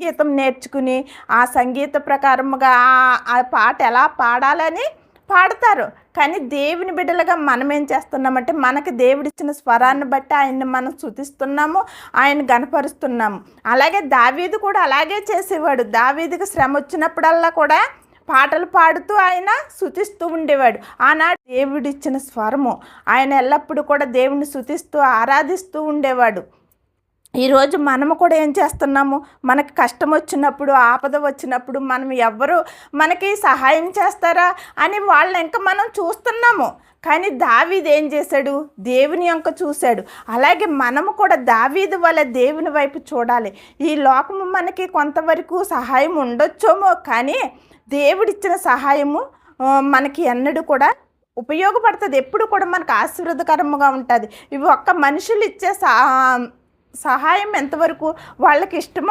సంగీతం నేర్చుకుని ఆ సంగీత ప్రకారముగా ఆ- పాట ఎలా పాడాలని పాడతారు. కానీ దేవుని బిడ్డలుగా మనం ఏం చేస్తున్నామంటే మనకి దేవుడిచ్చిన స్వరాన్ని బట్టి ఆయన్ని మనం శుతిస్తున్నాము ఆయన గనపరుస్తున్నాము అలాగే దావీదు కూడా అలాగే చేసేవాడు. దావీదుకి శ్రమ వచ్చినప్పుడల్లా కూడా పాటలు పాడుతూ ఆయన శుతిస్తూ ఉండేవాడు. ఆనాడు దేవుడిచ్చిన స్వరము. ఆయన ఎల్లప్పుడూ కూడా దేవుని శుతిస్తూ ఆరాధిస్తూ ఉండేవాడు. ఈరోజు మనము కూడా ఏం చేస్తున్నాము? మనకు కష్టం వచ్చినప్పుడు ఆపద వచ్చినప్పుడు మనం ఎవ్వరు మనకి సహాయం చేస్తారా అని వాళ్ళని ఇంకా మనం చూస్తున్నాము. కానీ దావీదు ఏం చేశాడు? దేవుని యొక్క చూశాడు. అలాగే మనము కూడా దావీదు వల్ల దేవుని వైపు చూడాలి. ఈ లోకము మనకి కొంతవరకు సహాయం ఉండొచ్చేమో కానీ దేవుడిచ్చిన సహాయము మనకి ఎన్నడూ కూడా ఉపయోగపడుతుంది. ఎప్పుడు కూడా మనకు ఆశీర్వదకరంగా ఉంటుంది. ఇవి ఒక్క మనుషులు ఇచ్చే సా సహాయం ఎంతవరకు వాళ్ళకి ఇష్టం